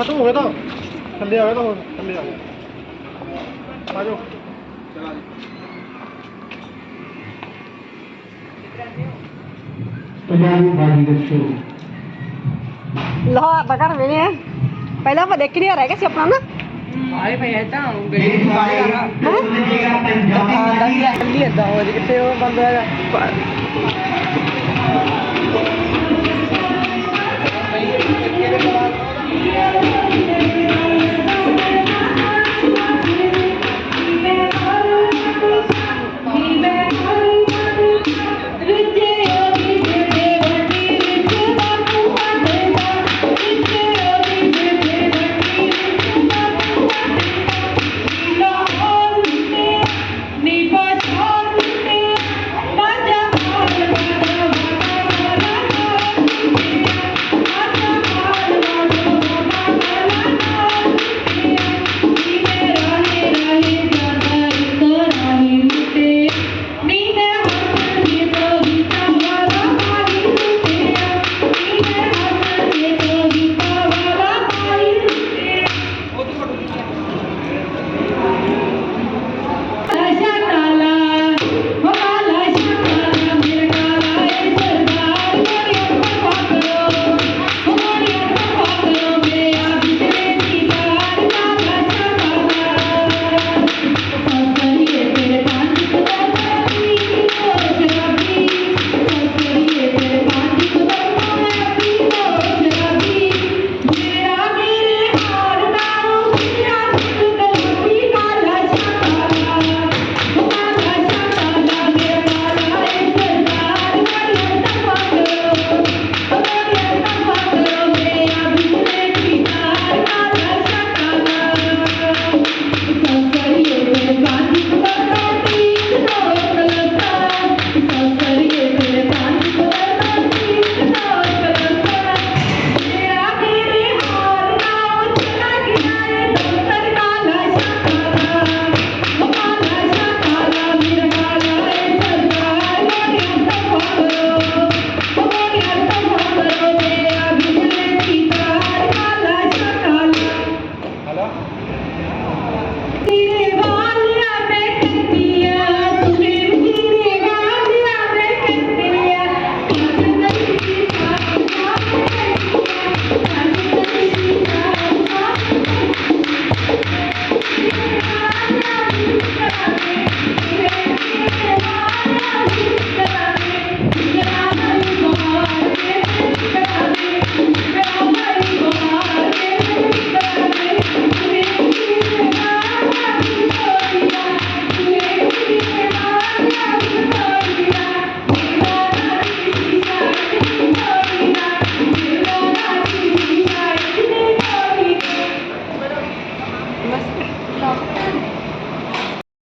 ਇਹ ਤਾਂ। ਥੱਲੇ ਆ ਗਿਆ ਤਾਂ ਹੋਰ ਥੱਲੇ ਆ ਗਿਆ। ਆ ਜਾਓ। ਪੰਜਾਬੀ ਬਾਜੀ ਦੱਸੋ ਲਾਹੌਰ ਦਾ ਘਰ ਵੇਲੇ ਪਹਿਲਾਂ ਆਪਾਂ ਦੇਖ ਰਹਿ ਗਿਆ ਸੀ ਆਪਣਾ ਨਾ। ਆਏ ਭਈ ਐ ਤਾਂ ਇਸ ਬਾਰੇ ਬੋਲੇਗਾ ਪੰਜਾਬ ਦਾ ਹੋ ਜੇ ਕਿਤੇ ਉਹ ਬੰਦ।